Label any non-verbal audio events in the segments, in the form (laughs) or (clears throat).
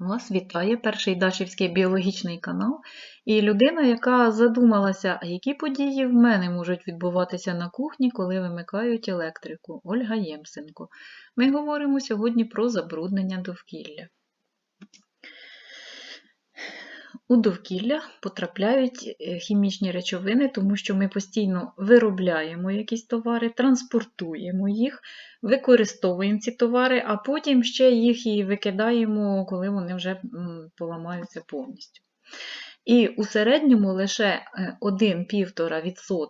Вас вітає перший Дашівський біологічний канал і людина, яка задумалася, а які події в мене можуть відбуватися на кухні, коли вимикають електрику. Ольга Ємсенко. Ми говоримо сьогодні про забруднення довкілля. У довкілля потрапляють е, хімічні речовини, тому що ми постійно виробляємо якісь товари, транспортуємо їх, використовуємо ці товари, а потім ще їх і викидаємо, коли вони вже поламаються повністю. І у середньому лише 1-1,5%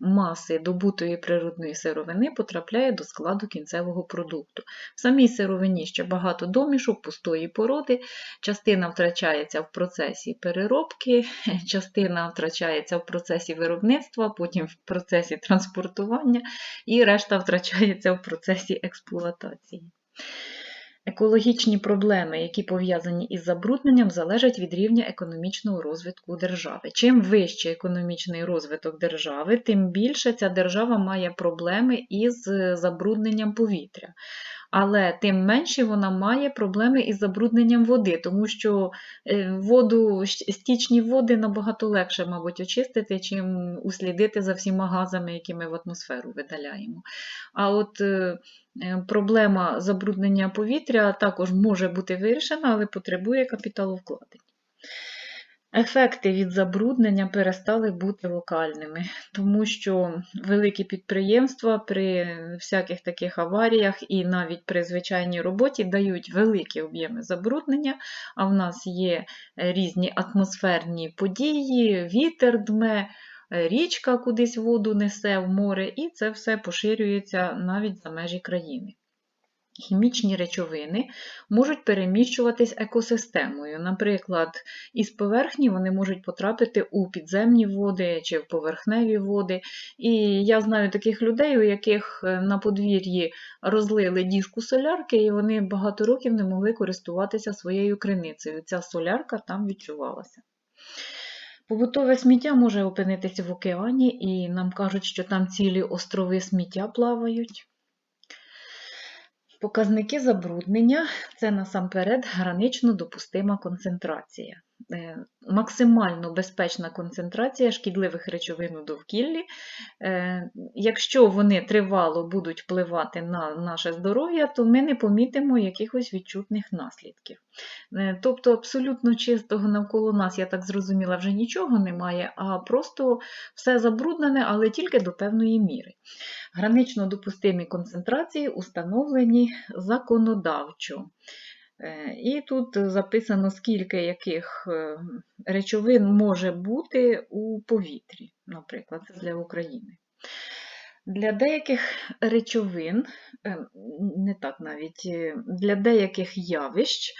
маси добутої природної сировини потрапляє до складу кінцевого продукту. В самій сировині ще багато домішок, пустої породи, частина втрачається в процесі переробки, (laughs) частина втрачається в процесі виробництва, потім в процесі транспортування і решта втрачається в процесі експлуатації. Екологічні проблеми, які пов'язані із забрудненням, залежать від рівня економічного розвитку держави. Чим вищий економічний розвиток держави, тим більше ця держава має проблеми із забрудненням повітря. Але тим менше вона має проблеми із забрудненням води, тому що е, воду, стічні води набагато легше, мабуть, очистити, чим услідити за всіма газами, які ми в атмосферу видаляємо. А от е, е, проблема забруднення повітря також може бути вирішена, але потребує капіталовкладень. Ефекти від забруднення перестали бути локальними, тому що великі підприємства при всяких таких аваріях і навіть при звичайній роботі дають великі об'єми забруднення, а в нас є різні атмосферні події, вітер дме, річка кудись воду несе в море, і це все поширюється навіть за межі країни. Хімічні речовини можуть переміщуватись екосистемою. Наприклад, із поверхні вони можуть потрапити у підземні води чи в поверхневі води. І я знаю таких людей, у яких е, на подвір'ї розлили діжку солярки, і вони багато років не могли користуватися своєю криницею. Ця солярка там відчувалася. Побутове сміття може опинитися в океані, і нам кажуть, що там цілі острови сміття плавають. Показники забруднення це насамперед гранично допустима концентрація. Е, максимально безпечна концентрація шкідливих речовин у довкіллі. Е, якщо вони тривало будуть впливати на наше здоров'я, то ми не помітимо якихось відчутних наслідків. Е, тобто абсолютно чистого навколо нас, я так зрозуміла, вже нічого немає, а просто все забруднене, але тільки до певної міри. Гранично допустимі концентрації установлені законодавчо. Е, і тут записано, скільки яких е, речовин може бути у повітрі, наприклад, це для України. Для деяких речовин, е, не так навіть, для деяких явищ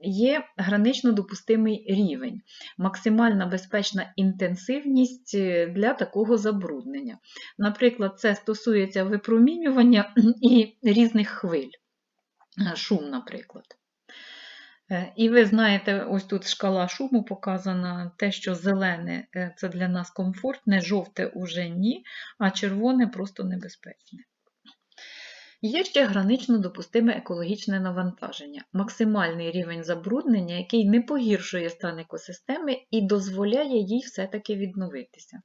є гранично допустимий рівень, максимальна безпечна інтенсивність для такого забруднення. Наприклад, це стосується випромінювання (clears throat) і різних хвиль шум, наприклад. Е, і ви знаєте, ось тут шкала шуму показана, те, що зелене е, це для нас комфортне, жовте уже ні, а червоне просто небезпечне. Є ще гранично допустиме екологічне навантаження, максимальний рівень забруднення, який не погіршує стан екосистеми і дозволяє їй все-таки відновитися.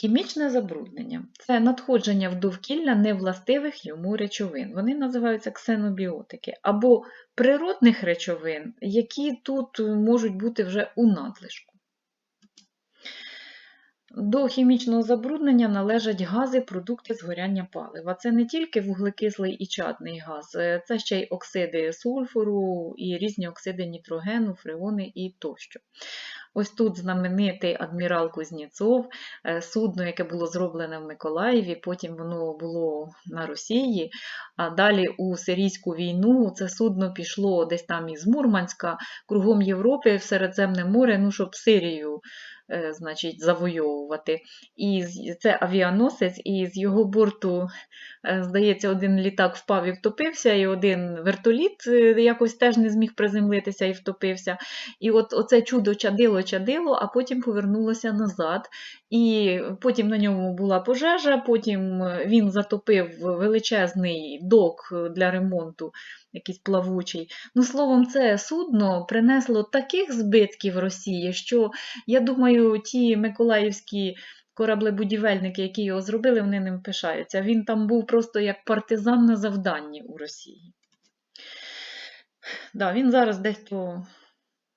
Хімічне забруднення це надходження в довкілля невластивих йому речовин. Вони називаються ксенобіотики, або природних речовин, які тут можуть бути вже у надлишку. До хімічного забруднення належать гази, продукти згоряння палива. Це не тільки вуглекислий і чадний газ, це ще й оксиди сульфуру і різні оксиди нітрогену, фреони і тощо. Ось тут знаменитий адмірал Кузнєцов, е, судно, яке було зроблене в Миколаєві, потім воно було на Росії. А далі у Сирійську війну це судно пішло десь там із Мурманська, кругом Європи, в Середземне море, ну, щоб Сирію значить, завойовувати. І це авіаносець, і з його борту, е, здається, один літак впав і втопився, і один вертоліт е, якось теж не зміг приземлитися і втопився. І от оце чудо чадило-чадило, а потім повернулося назад. І потім на ньому була пожежа, потім він затопив величезний док для ремонту, якийсь плавучий. Ну, словом, це судно принесло таких збитків Росії, що я думаю, ті миколаївські кораблебудівельники, які його зробили, вони ним пишаються. Він там був просто як партизан на завданні у Росії. Да, Він зараз десь то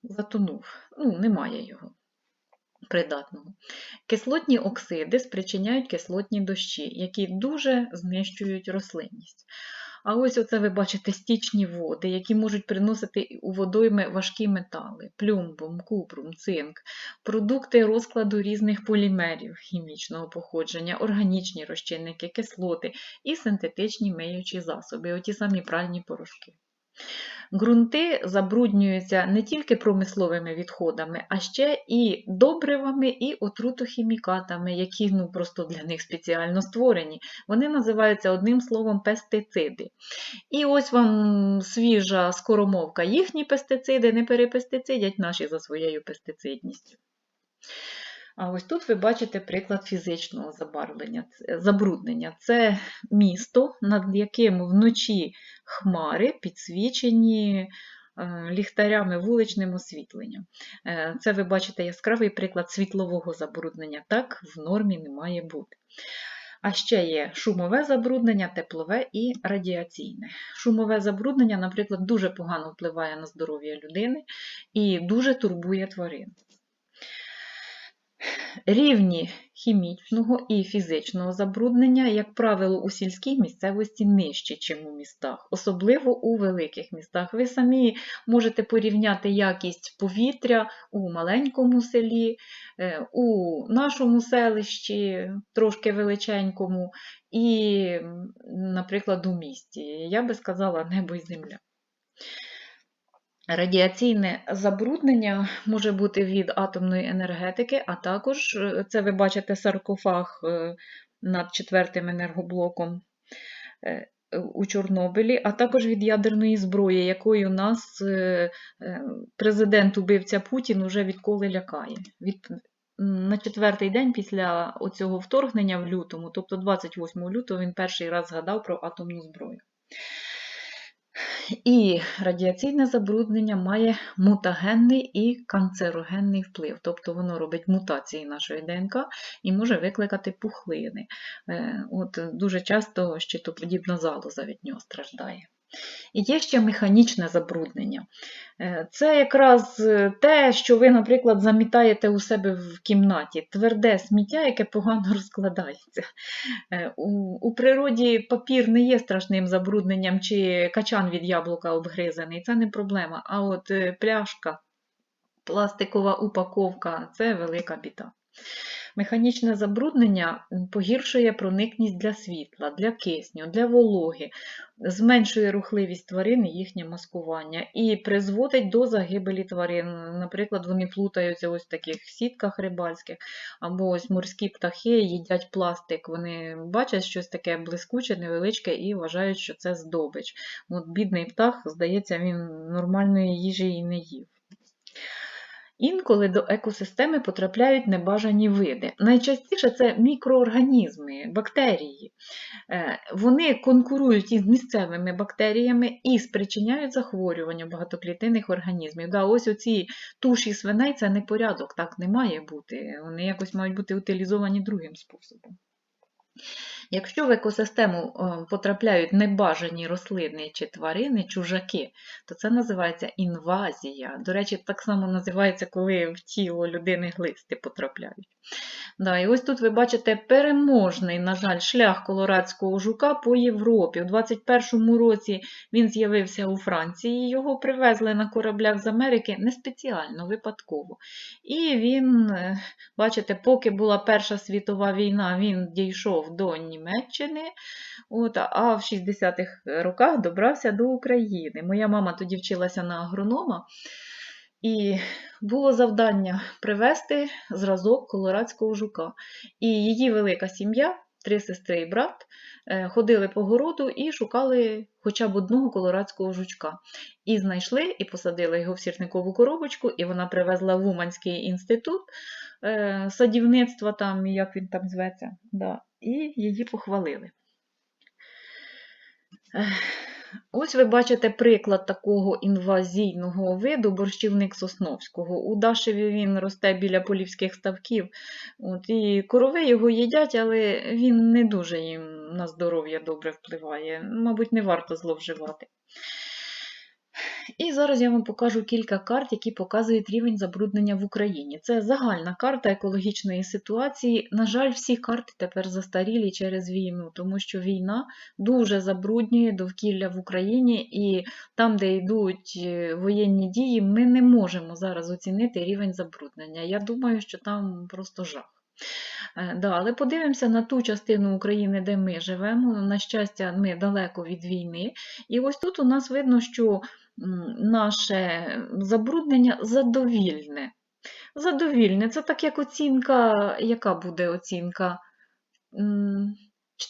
затонув. Ну, немає його придатного. Кислотні оксиди спричиняють кислотні дощі, які дуже знищують рослинність. А ось оце ви бачите стічні води, які можуть приносити у водойми важкі метали, плюмбум, купрум, цинк, продукти розкладу різних полімерів хімічного походження, органічні розчинники, кислоти і синтетичні миючі засоби, оті самі пральні порошки. Ґрунти забруднюються не тільки промисловими відходами, а ще і добривами і отрутохімікатами, які ну, просто для них спеціально створені. Вони називаються одним словом пестициди. І ось вам свіжа скоромовка. Їхні пестициди не перепестицидять наші за своєю пестицидністю. А ось тут ви бачите приклад фізичного забарвлення, забруднення. Це місто, над яким вночі хмари підсвічені е, ліхтарями вуличним освітленням. Е, це ви бачите яскравий приклад світлового забруднення. Так в нормі не має бути. А ще є шумове забруднення, теплове і радіаційне. Шумове забруднення, наприклад, дуже погано впливає на здоров'я людини і дуже турбує тварин. Рівні хімічного і фізичного забруднення, як правило, у сільській місцевості нижчі, ніж у містах, особливо у великих містах. Ви самі можете порівняти якість повітря у маленькому селі, е, у нашому селищі, трошки величенькому, і, наприклад, у місті. Я би сказала небо і земля. Радіаційне забруднення може бути від атомної енергетики, а також е, це ви бачите саркофаг е, над четвертим енергоблоком е, у Чорнобилі, а також від ядерної зброї, якою нас президент убивця Путін уже відколи лякає. Від, На четвертий день після цього вторгнення в лютому, тобто 28 лютого, він перший раз згадав про атомну зброю. І радіаційне забруднення має мутагенний і канцерогенний вплив, тобто воно робить мутації нашої ДНК і може викликати пухлини. Е, от Дуже часто щитоподібна залоза від нього страждає. І є ще механічне забруднення. Е, це якраз е, те, що ви, наприклад, замітаєте у себе в кімнаті, тверде сміття, яке погано (laughs) розкладається. Е, у, природі папір не є страшним забрудненням, чи качан від яблука обгризаний, це не проблема. А от пляшка, пластикова упаковка це велика біда. Механічне забруднення погіршує проникність для світла, для кисню, для вологи, зменшує рухливість тварин і їхнє маскування і призводить до загибелі тварин. Наприклад, вони плутаються ось в таких сітках рибальських, або ось морські птахи їдять пластик. Вони бачать щось таке блискуче, невеличке і вважають, що це здобич. От Бідний птах, здається, він нормальної їжі і не їв. Інколи до екосистеми потрапляють небажані види. Найчастіше це мікроорганізми, бактерії. Е, вони конкурують із місцевими бактеріями і спричиняють захворювання багатоклітинних організмів. Да, Ось оці туші свиней це не порядок, так не має бути. Вони якось мають бути утилізовані другим способом. Якщо в екосистему е, потрапляють небажані рослини чи тварини, чужаки, то це називається інвазія. До речі, так само називається, коли в тіло людини глисти потрапляють. Да, І ось тут ви бачите переможний, на жаль, шлях колорадського жука по Європі. У 21-му році він з'явився у Франції, його привезли на кораблях з Америки не спеціально, випадково. І він, е, бачите, поки була Перша світова війна, він дійшов до Німеччини, от, а в 60-х роках добрався до України. Моя мама тоді вчилася на агронома. І було завдання привезти зразок колорадського жука. І її велика сім'я, три сестри і брат, е, ходили по городу і шукали хоча б одного колорадського жучка. І знайшли і посадили його в сірникову коробочку, і вона привезла в Уманський інститут е, садівництва, там, як він там зветься, да, і її похвалили. Ось ви бачите приклад такого інвазійного виду борщівник Сосновського. У Дашеві він росте біля полівських ставків. От, і корови його їдять, але він не дуже їм на здоров'я добре впливає. Мабуть, не варто зловживати. І зараз я вам покажу кілька карт, які показують рівень забруднення в Україні. Це загальна карта екологічної ситуації. На жаль, всі карти тепер застарілі через війну, тому що війна дуже забруднює довкілля в Україні, і там, де йдуть е, воєнні дії, ми не можемо зараз оцінити рівень забруднення. Я думаю, що там просто жах. Е, Да, але подивимося на ту частину України, де ми живемо. На щастя, ми далеко від війни. І ось тут у нас видно, що наше забруднення задовільне. Задовільне. Це так як оцінка, яка буде оцінка?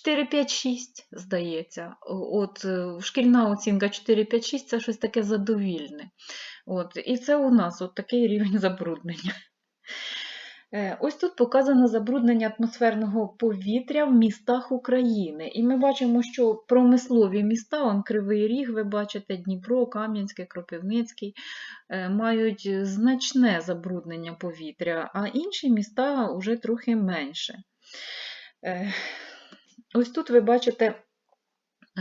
4-5-6, здається. От е, шкільна оцінка 4-5-6 це щось таке задовільне. От, і це у нас от такий рівень (laughs) забруднення. Е, Ось тут показано забруднення атмосферного повітря в містах України. І ми бачимо, що промислові міста, он Кривий Ріг, ви бачите, Дніпро, Кам'янське, Кропивницький, е, мають значне забруднення повітря, а інші міста вже трохи менше. Е, Ось тут ви бачите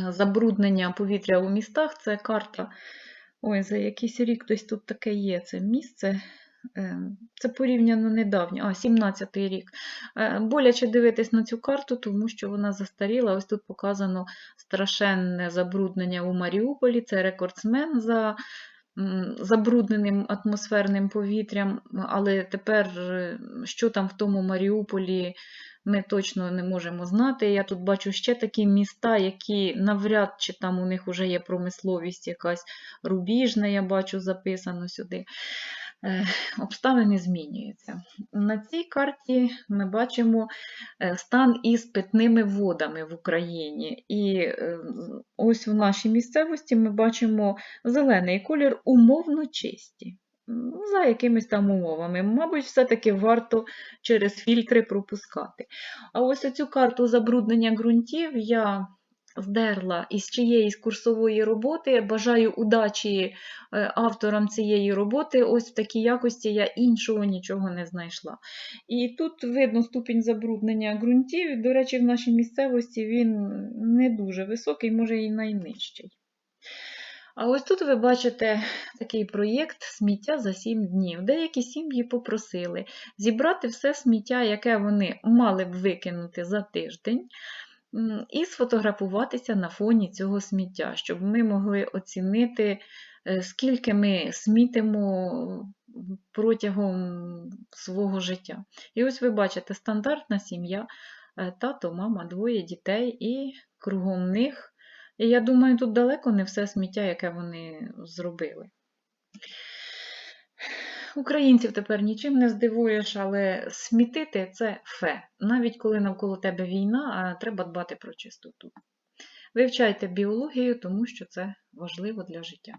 забруднення повітря у містах. Це карта. Ой, за якийсь рік десь тут таке є це місце. Е, Це порівняно недавньо, а 17-й рік. Е, Боляче дивитись на цю карту, тому що вона застаріла. Ось тут показано страшенне забруднення у Маріуполі. Це рекордсмен за забрудненим атмосферним повітрям. Але тепер, е, що там в тому Маріуполі, ми точно не можемо знати. Я тут бачу ще такі міста, які навряд чи там у них вже є промисловість якась рубіжна, я бачу записано сюди. Е, Обставини змінюються. На цій карті ми бачимо е, стан із питними водами в Україні. І е, ось в нашій місцевості ми бачимо зелений колір умовно чисті. За якимись там умовами. Мабуть, все-таки варто через фільтри пропускати. А ось оцю карту забруднення ґрунтів я здерла із чиєїсь курсової роботи. Бажаю удачі е, авторам цієї роботи. Ось в такій якості я іншого нічого не знайшла. І тут видно ступінь забруднення ґрунтів. До речі, в нашій місцевості він не дуже високий, може і найнижчий. А ось тут ви бачите такий проєкт сміття за 7 днів. Деякі сім'ї попросили зібрати все сміття, яке вони мали б викинути за тиждень, і сфотографуватися на фоні цього сміття, щоб ми могли оцінити, е, скільки ми смітимо протягом свого життя. І ось ви бачите стандартна сім'я, е, тато, мама, двоє дітей, і кругом них. І я думаю, тут далеко не все сміття, яке вони зробили. Українців тепер нічим не здивуєш, але смітити це фе. Навіть коли навколо тебе війна, а треба дбати про чистоту. Вивчайте біологію, тому що це важливо для життя.